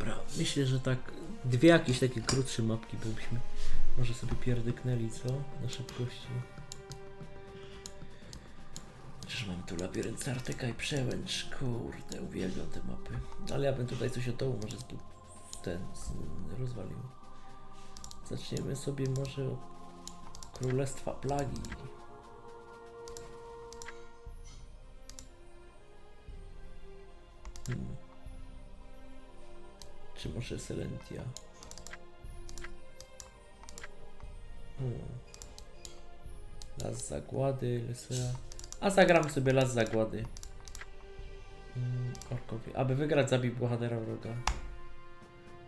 Dobra, myślę, że tak dwie jakieś takie krótsze mapki byśmy może sobie pierdyknęli, co? Na szybkości. Czyż mam tu labirynt Artyka i przełęcz? Kurde, uwielbiam te mapy. Ale ja bym tutaj coś od dołu może zbu- ten z- rozwalił. Zaczniemy sobie może od Królestwa Plagi. Hmm. Czy może Selentia? Hmm. Las Zagłady, Lesera. A zagram sobie Las Zagłady. Hmm, orkowie. Aby wygrać, zabij bohatera wroga.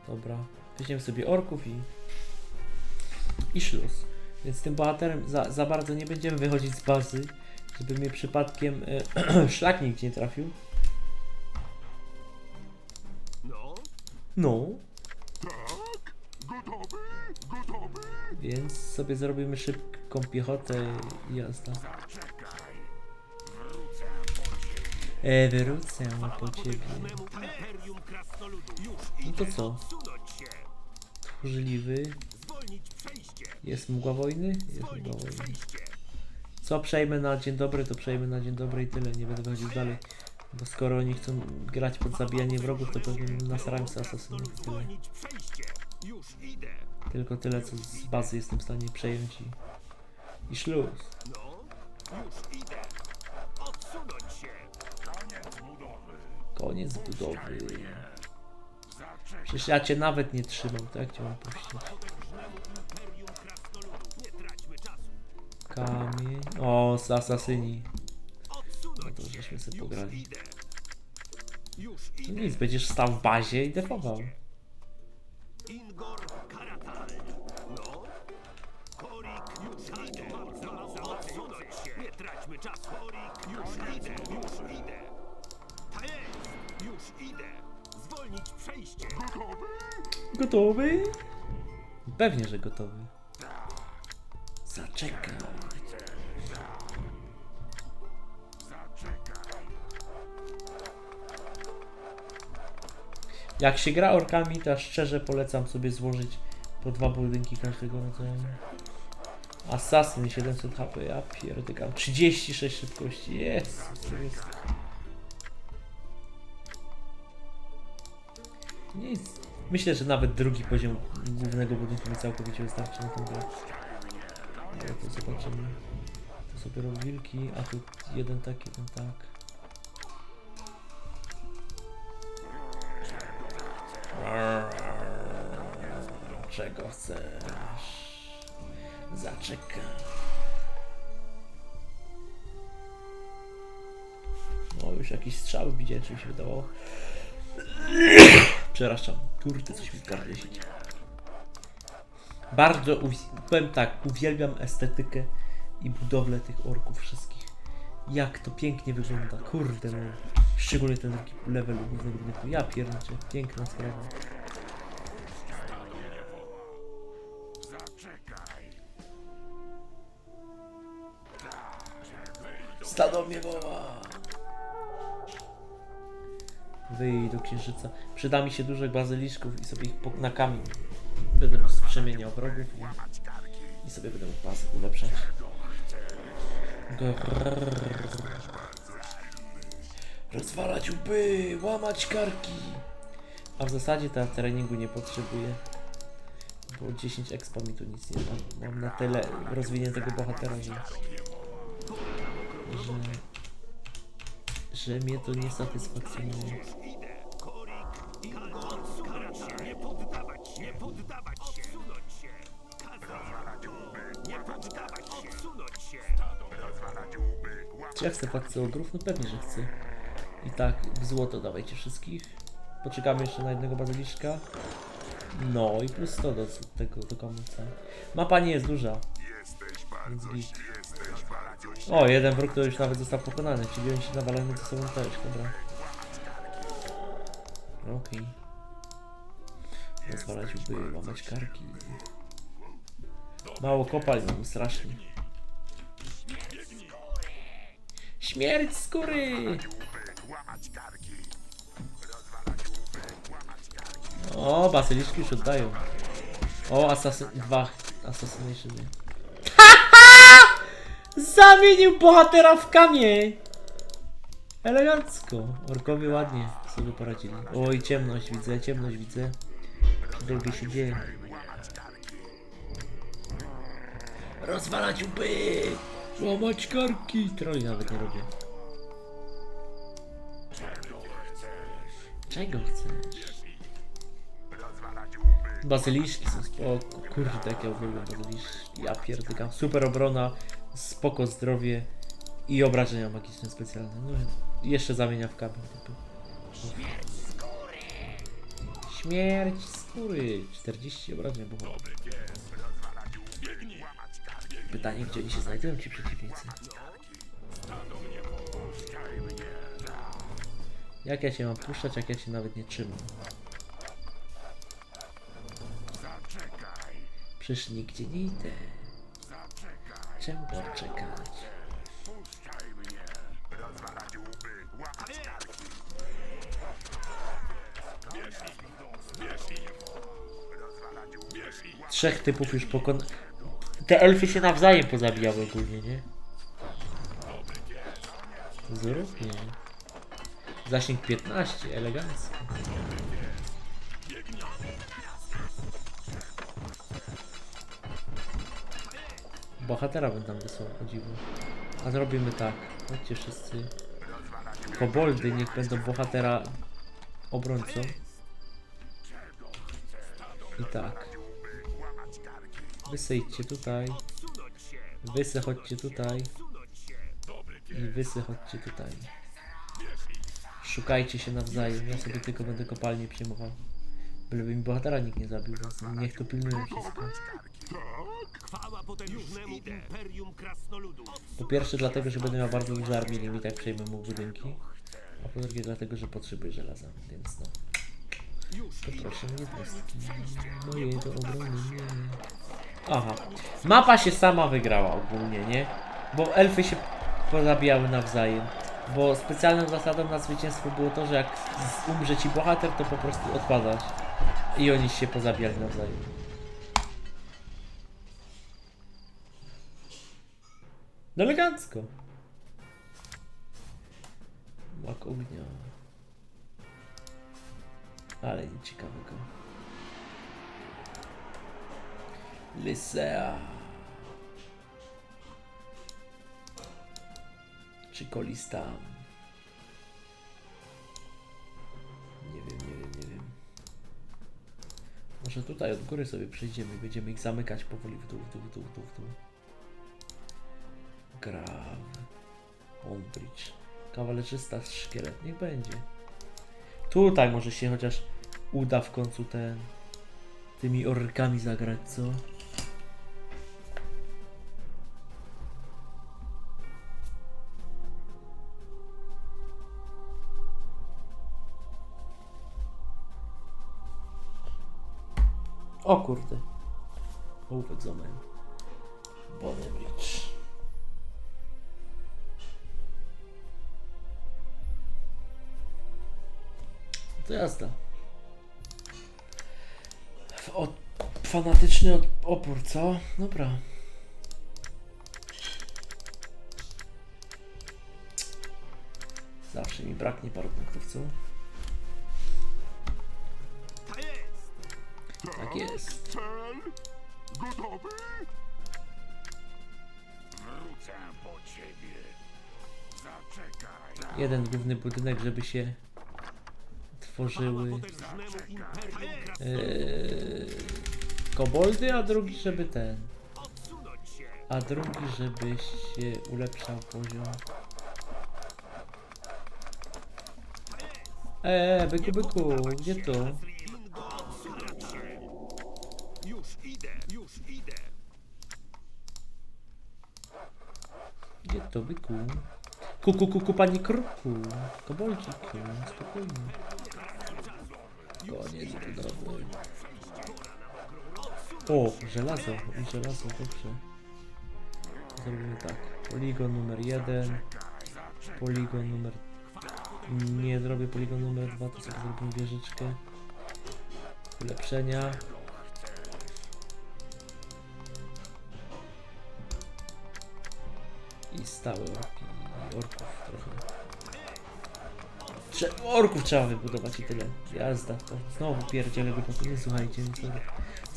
Dobra. Weźmiemy sobie orków i... I szluz. Więc tym bohaterem za, za bardzo nie będziemy wychodzić z bazy, żeby mnie przypadkiem e, szlak nigdzie nie trafił. No. Więc sobie zrobimy szybką piechotę i jazda. E, wrócę po ciebie. memu imperium krasnoludów. Już No to idę co? odsunąć się. Tchórzliwy. Zwolnić przejście. Jest mgła wojny? Jest mgła Zwolnić wojny. przejście. Co przejmę na dzień dobry, to przejmę na dzień dobry i tyle. Nie będę chodził dalej. Bo skoro oni chcą grać pod zabijanie wrogów, to pewnie nasrałem sobie asasynów. Tyle. Tylko tyle, co z bazy jestem w stanie przejąć i... I szluz. No, już idę. Odsunąć się. Koniec budowy. Przecież ja cię nawet nie trzymam, tak? Cię mam puścić. Kamień. O, z asasyni. No żeśmy sobie Już pograli. idę. Już No idę. nic, będziesz stał w bazie i defował. Ingor Karatal. No. Korik już Jak się gra orkami, to szczerze polecam sobie złożyć po dwa budynki każdego rodzaju. Assassin 700 HP, ja pierdykam. 36 szybkości, jest. Nic. Myślę, że nawet drugi poziom głównego budynku mi całkowicie wystarczy na tą grę. Ale to zobaczymy. To sobie robię wilki, a tu jeden tak, jeden tak. Czego chcesz? Zaczekaj. No już jakiś strzał widziałem, czy mi się wydawało. Przepraszam. Kurde, coś mi w gardle siedzi. Bardzo, powiem tak, uwielbiam estetykę i budowlę tych orków wszystkich. Jak to pięknie wygląda, kurde no. Szczególnie ten drugi level głównego budynku. Ja pierniczę, piękna sprawa. Stado mnie woła. Wyj do księżyca. Przyda mi się dużo bazyliszków i sobie ich po- na kamień będę przemieniał wrogów i, i sobie będę mógł bazę ulepszać. Grrrr. Rozwalać łby, łamać karki. A w zasadzie ta treningu nie potrzebuję. Bo 10 expa mi tu nic nie da. Mam na tyle rozwiniętego bohatera, że... Że... Że mnie to nie satysfakcjonuje. Czy ja chcę fakcję ogrów? No pewnie, że chcę. I tak, w złoto dawajcie wszystkich. Poczekamy jeszcze na jednego bazyliszka. No i plus 100 do tego, do komuca. Mapa nie jest duża. Więc git. O, jeden wróg to już nawet został pokonany, czyli oni się nawalają ze sobą też, dobra. Okej. Rozwalać łby, łamać karki. Mało kopalń mam strasznie. Śmierć skóry! O, basyliszki już oddają. O, Assassin... Dwa Assassination. nie. Zamienił bohatera w kamień! Elegancko. Orkowie ładnie sobie poradzili. Oj, ciemność widzę, ciemność widzę. Drugi się dzieje. Rozwalać łby! Łamać karki! Troli nawet nie robię. Czego chcesz? Bazyliszki są spoko. Kurde, jak ja uwielbiam bazyliszki. Ja pierdykam. Super obrona, spoko zdrowie i obrażenia magiczne specjalne. No jeszcze zamienia w kamień. Typu. Śmierć skóry. 40 obrażeń było. Pytanie, gdzie oni się znajdują ci przeciwnicy? Jak ja się mam puszczać, jak ja się nawet nie trzymam? Przecież nigdzie nie idę. Czemu poczekać? Trzech typów już pokon... Te elfy się nawzajem pozabijały ogólnie, nie? Zrób nie. Zasięg 15, elegancko. Bohatera bym tam wysłał, chodziło. A zrobimy tak. Chodźcie wszyscy. Koboldy niech będą bohatera obrońcą. I tak. Wy se idźcie tutaj. Wy se chodźcie tutaj. I wy se chodźcie tutaj. Szukajcie się nawzajem. Ja sobie tylko będę kopalnię przejmował. Byleby mi bohatera nikt nie zabił, niech to pilnuje wszystko. Po pierwsze dlatego, że będę miał bardzo duże armię i tak przejmę mu budynki. A po drugie dlatego, że potrzebuję żelaza, więc no. To proszę nie pustki moje do obrony. Aha. Mapa się sama wygrała ogólnie, nie? Bo elfy się pozabijały nawzajem. Bo specjalną zasadą na zwycięstwo było to, że jak umrze ci bohater, to po prostu odpadasz. I oni się pozabijali nawzajem. No elegancko. Mak ognia. Ale nic ciekawego. Lysea. Czy Kolistam? Nie wiem, nie wiem, nie wiem. Może tutaj od góry sobie przejdziemy i będziemy ich zamykać powoli w dół, w dół, w dół, w dół, w dół. Grav. Onbridge. Kawalerzysta, szkielet. Niech będzie. Tutaj może się chociaż uda w końcu ten tymi orkami zagrać, co? O kurde. Ołówek złamałem. Bonnybridge. To jazda. F- O, fanatyczny od, opór, co? Dobra. Zawsze mi braknie paru punktów, co? Tak jest. Cel gotowy? Wrócę po ciebie. Zaczekaj. Jeden główny budynek, żeby się tworzyły yy, koboldy, a drugi, żeby ten. A drugi, żeby się ulepszał poziom. Eee, byku, byku, gdzie to? Ingo, odsunąć się! Już idę, już idę! Gdzie to, byku? Kuku, kuku, panie kruku. Kobolciku, spokojnie. Koniec budowy. O, żelazo, żelazo, dobrze. Zrobimy tak. Poligon numer jeden. Poligon numer... Nie zrobię poligon numer dwa, to sobie zrobimy wieżyczkę. Ulepszenia. I orków trochę. Trze orków trzeba wybudować i tyle. Jazda. To znowu pierdzielę go Nie słuchajcie, mi sorry.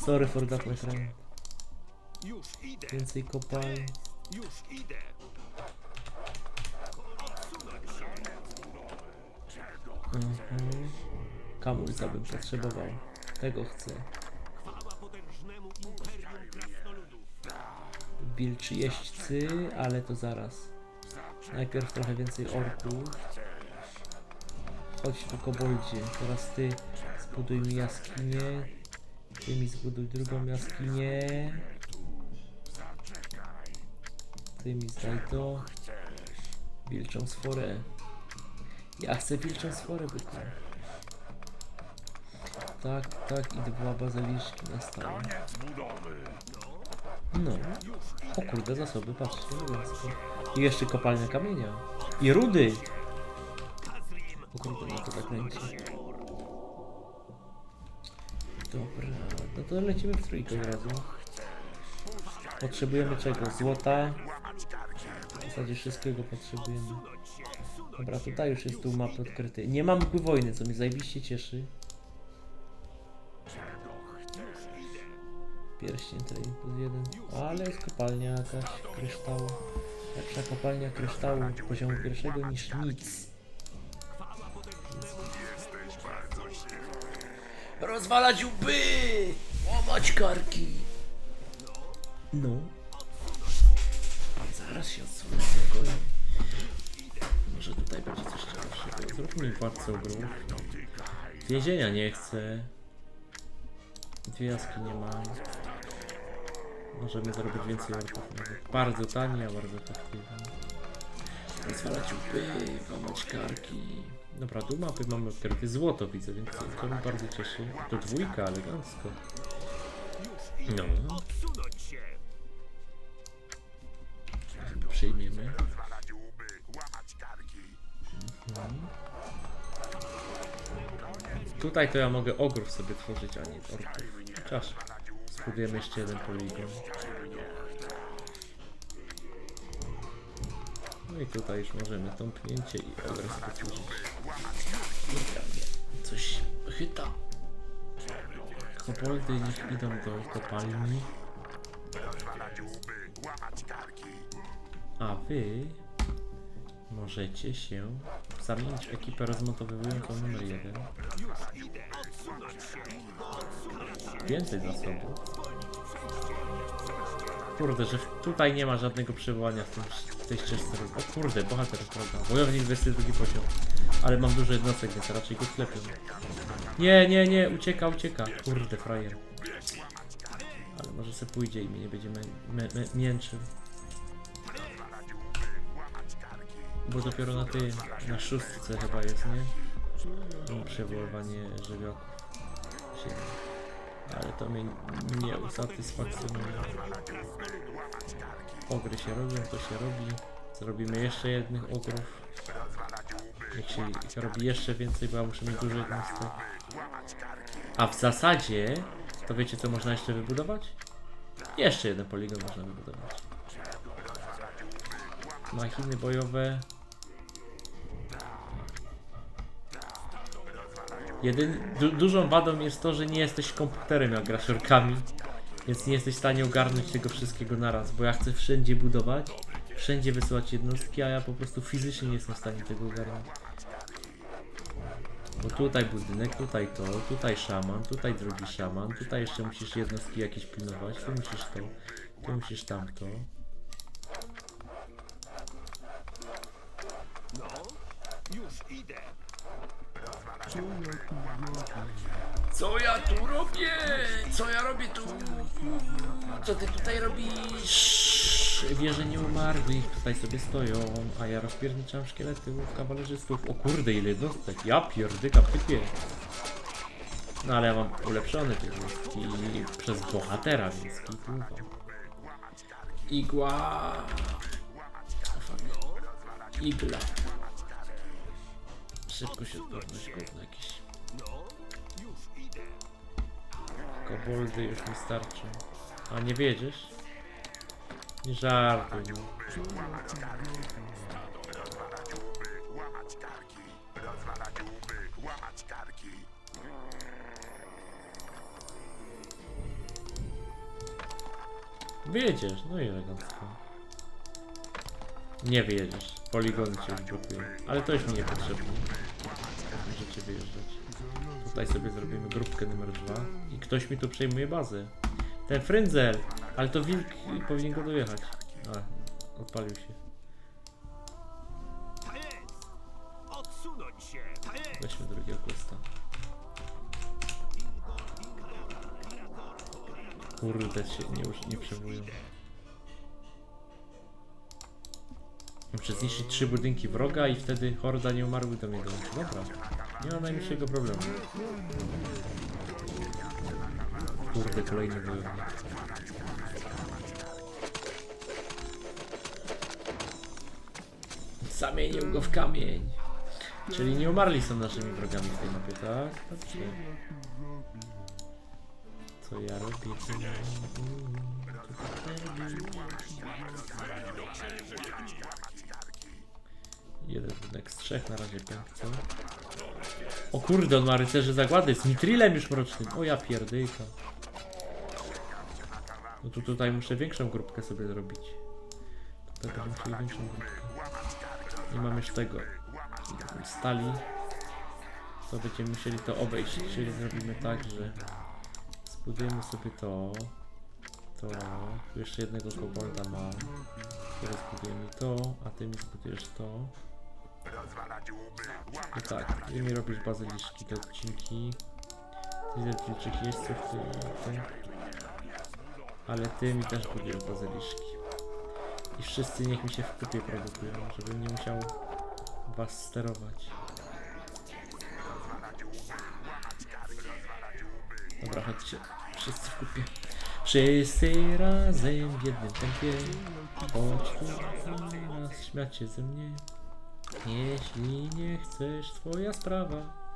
Sorry for that my friend. Więcej kopalń. Już idę. Mhm. Kamulca bym potrzebował. Tego chcę. Chwała potężnemu imperium krasnoludów. Wilczy jeźdźcy, ale to zaraz. Najpierw trochę więcej orków. Chodź tu koboldzie. Teraz ty zbuduj mi jaskinię. Ty mi zbuduj drugą jaskinię. Ty mi zdaj to. Wilczą sforę. Ja chcę wilczą sforę byku. Tak, tak i dwa bazyliszki na stałe. Koniec budowy. No. O kurde, zasoby, patrzcie, elegancko. I jeszcze kopalnia kamienia. I rudy! O kurde, no to zakręci. Dobra, no to lecimy w trójkę od razu. Potrzebujemy czego? Złota. W zasadzie wszystkiego potrzebujemy. Dobra, tutaj już jest tu mapy odkryty. Nie mam mgły wojny, co mnie zajebiście cieszy. Pierścień tutaj plus jeden. Ale jest kopalnia jakaś kryształu. Lepsza kopalnia kryształu poziomu pierwszego niż nic. Rozwalać łby! Łamać karki! No. Zaraz się odsunę spokojnie. Może tutaj będzie coś ciekawszego. Zróbmy władcę ogrów. Więzienia nie chcę. Dwie jaskini mam. Możemy zrobić więcej orków. Bardzo tanie, a bardzo efektywne. Rozwalać łby, łamać karki. Dobra, tu mapy mamy odkryte złoto widzę, więc to mnie bardzo cieszy. To dwójka, elegancko. No, przyjmiemy. Karki. Tutaj to ja mogę ogrów sobie tworzyć, a nie orków. Czas. Spróbujemy jeszcze jeden poligon. No i tutaj już możemy tąpnięcie i. Kurka mnie. Coś chyta. Koboldy niech idą do kopalni, a wy możecie się zamienić w ekipę rozmontowującą numer jeden. Więcej zasobów. Kurde, że tutaj nie ma żadnego przywołania w, tym, w tej ścieżce. O kurde, bohater droga. Wojownik 22 poziom. Ale mam dużo jednostek, więc raczej go sklepię. Nie, nie, nie, ucieka, ucieka. Kurde, frajer. Ale może se pójdzie i mnie nie będzie mięczył. Bo dopiero na tej, na szóstce chyba jest, nie? Przywoływanie żywiołków. Ale to mnie nie usatysfakcjonuje. Ogry się robią, to się robi. Zrobimy jeszcze jednych ogrów. Jak się ich robi jeszcze więcej, bo ja muszę mieć dużo jednostek. A w zasadzie, to wiecie co można jeszcze wybudować? Jeszcze jeden poligon można wybudować. Machiny bojowe. Jedyn, du, dużą wadą jest to, że nie jesteś komputerem jak grasz orkami, więc nie jesteś w stanie ogarnąć tego wszystkiego naraz, bo ja chcę wszędzie budować, wszędzie wysyłać jednostki, a ja po prostu fizycznie nie jestem w stanie tego ogarnąć. Bo tutaj budynek, tutaj to, tutaj szaman, tutaj drugi szaman, tutaj jeszcze musisz jednostki jakieś pilnować, tu musisz to, tu musisz tamto. No, już idę. Co ja tu robię? Co ja robię tu? Co ty tutaj robisz? Wieże nieumarłych tutaj sobie stoją, a ja rozpierniczam szkielety u kawalerzystów. O kurde, ile jednostek. Ja pierdyka typie. No ale ja mam ulepszone te jednostki przez bohatera, więc kitłuwa. Igła. Igla. Szybko się odporność gówno jakieś. No, już idę. Koboldy już mi starczą. A nie wiedziesz? Nie żartuj. No. Wyjedziesz, no i elegancko. Nie wyjedziesz. Poligon cię blokuje. Ale to już mi niepotrzebne. Wyjeżdżać. Tutaj sobie zrobimy grupkę numer dwa. I ktoś mi tu przejmuje bazę. Ten frędzel! Ale to wilk powinien go dojechać. A, odpalił się. Weźmy drugiego questa. Kurde, się nie, nie przejmują. Muszę zniszczyć trzy budynki wroga i wtedy horda nieumarłych do mnie dołączy. Dobra, nie ma najmniejszego problemu. Kurde, kolejny wojownik. Zamienił go w kamień. Czyli nie umarli są naszymi wrogami w tej mapie, tak? Dobrze. Co ja robię? Jeden budynek z trzech, na razie pięknie. O kurde, on ma rycerzy zagłady z mitrilem już mrocznym. O ja pierdyka. No to tutaj muszę większą grupkę sobie zrobić. Tutaj będę musiał większą grupkę. Nie mam już tego. Stali. To będziemy musieli to obejść, czyli zrobimy tak, że zbudujemy sobie to. To. Tu jeszcze jednego kobolda mam. Teraz zbudujemy to, a ty mi zbudujesz to. I tak, ty mi robisz bazyliszki te odcinki. Ty wilczyk jest w tym, tym. Ale ty mi też budujesz bazyliszki. I wszyscy niech mi się w kupie produkują, żebym nie musiał was sterować. Dobra, chodźcie. Wszyscy w kupie. Wszyscy razem w jednym tempie. Chodź tu teraz śmiać się ze mnie. Jeśli nie chcesz, twoja sprawa.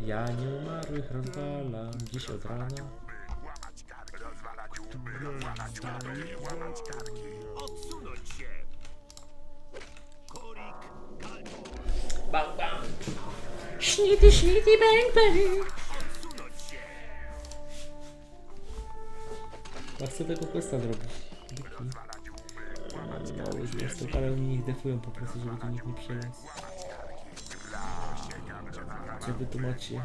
Ja nieumarłych rozwalam dziś od rana. Odsunąć się! Korik, kalko! Bang, bang. Sznity, sznity, bang, bang. Odsunąć się! Ja chcę tego questa zrobić. Mały zresztą, ale oni niech defują po prostu, żeby tu nikt nie. Co wy tu macie?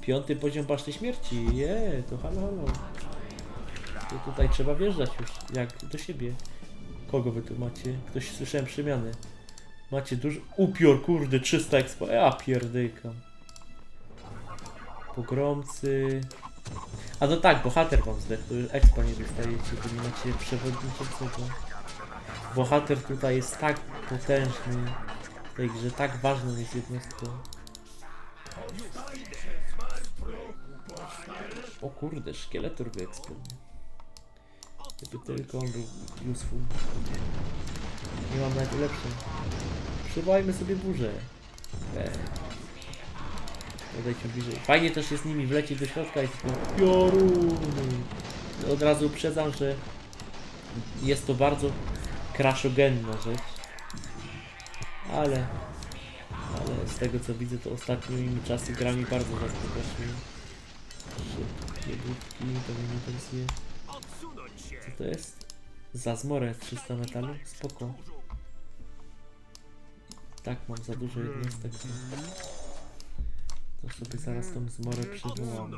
Piąty poziom paszty śmierci. Je, to halo, halo. To tutaj trzeba wjeżdżać już, jak do siebie. Kogo wy tu macie? Ktoś słyszałem przemiany. Macie duży upiór, kurde, 300 expo. Ja pierdykam. Pogromcy. A no tak, bohater wam zdechł, to już expa nie dostajecie, bo nie macie przewodniczącego. Bohater tutaj jest tak potężny, w tej grze tak ważną jest jednostką. O kurde, szkieletor expo. Gdyby tylko on był useful. Nie mam nawet lepszą. Przywajmy sobie burzę. Podejdźmy bliżej. Fajnie też jest z nimi wlecieć do środka i tylko. Od razu uprzedzam, że jest to bardzo crashogenna rzecz. Ale, ale z tego co widzę, to ostatnimi czasy gra mi bardzo zaskoczyła. Szybkie budki, to mnie interesuje. Co to jest? Za zmorę 300 metalu? Spoko. Tak, mam za dużo jednostek. To sobie zaraz tą zmorę przywołamy.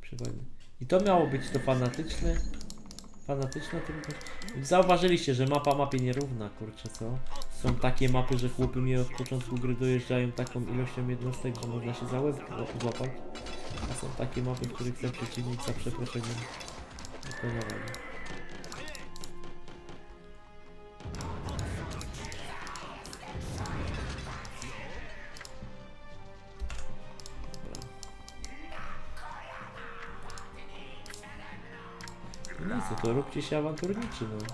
Przywołamy. I to miało być to fanatyczne. Fanatyczna trudność. Zauważyliście, że mapa mapie nierówna, kurczę, co? Są takie mapy, że chłopy mnie od początku gry dojeżdżają taką ilością jednostek, że można się za łeb zła- złapać. A są takie mapy, w których ten przeciwnik za przeproszeniem wykonywali. No i co, to róbcie się awanturniczy, no.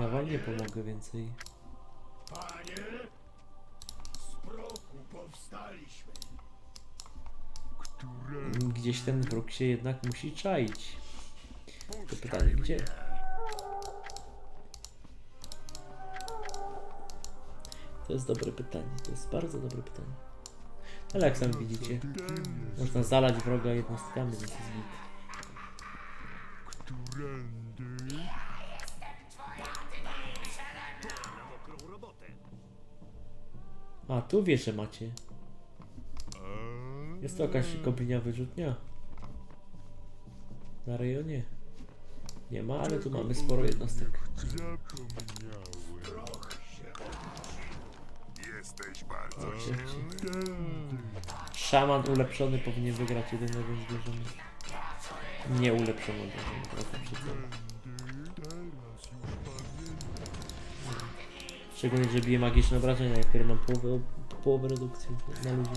Ja wam nie pomogę więcej. Panie! Sprok Zostaliśmy. Gdzieś ten wróg się jednak musi czaić. To pytanie, gdzie? To jest dobre pytanie, to jest bardzo dobre pytanie. Ale jak sami widzicie, można zalać wroga jednostkami, więc jest git. A, tu wieże macie. Jest to jakaś kopinia wyrzutnia. Na rejonie. Nie ma, ale tu mamy sporo jednostek bardzo Szaman ulepszony powinien wygrać jedynego zwierzę. Nie trochę przyznam. Szczególnie, że bije magiczne obrażenia, jak mam połowę, połowę redukcji na ludzi.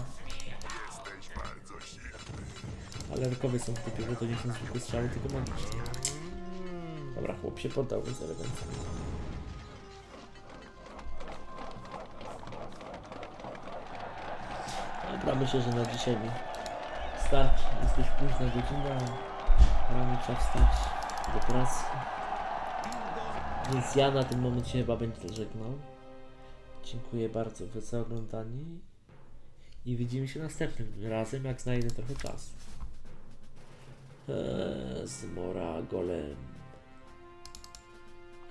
Ale rokowie są w typie, że to nie są zwykłe strzały, tylko magiczne. Dobra, chłop się poddał, więc elegancko. Dobra, myślę, że na dzisiaj mi starczy. Jest już późna godzina. Rano trzeba wstać do pracy. Więc ja na tym momencie chyba będę żegnał. Dziękuję bardzo za oglądanie. I widzimy się następnym razem, jak znajdę trochę czasu. Eee, zmora, golem.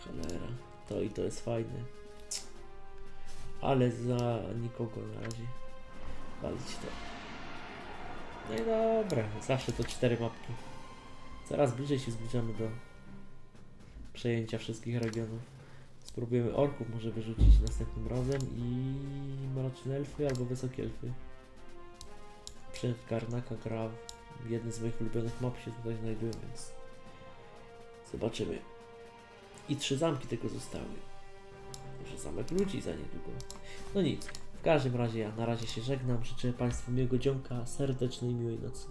Cholera. To i to jest fajne. Ale za nikogo na razie. Walić to. No i dobra, zawsze to cztery mapki. Coraz bliżej się zbliżamy do przejęcia wszystkich regionów. Spróbujemy orków może wyrzucić następnym razem i mroczne elfy albo wysokie elfy. Przed Karnaka gra w jednym z moich ulubionych map się tutaj znajduje, więc zobaczymy. I trzy zamki tylko zostały. Może zamek ludzi za niedługo. No nic. W każdym razie ja na razie się żegnam. Życzę Państwu miłego dzionka, serdecznej miłej nocy.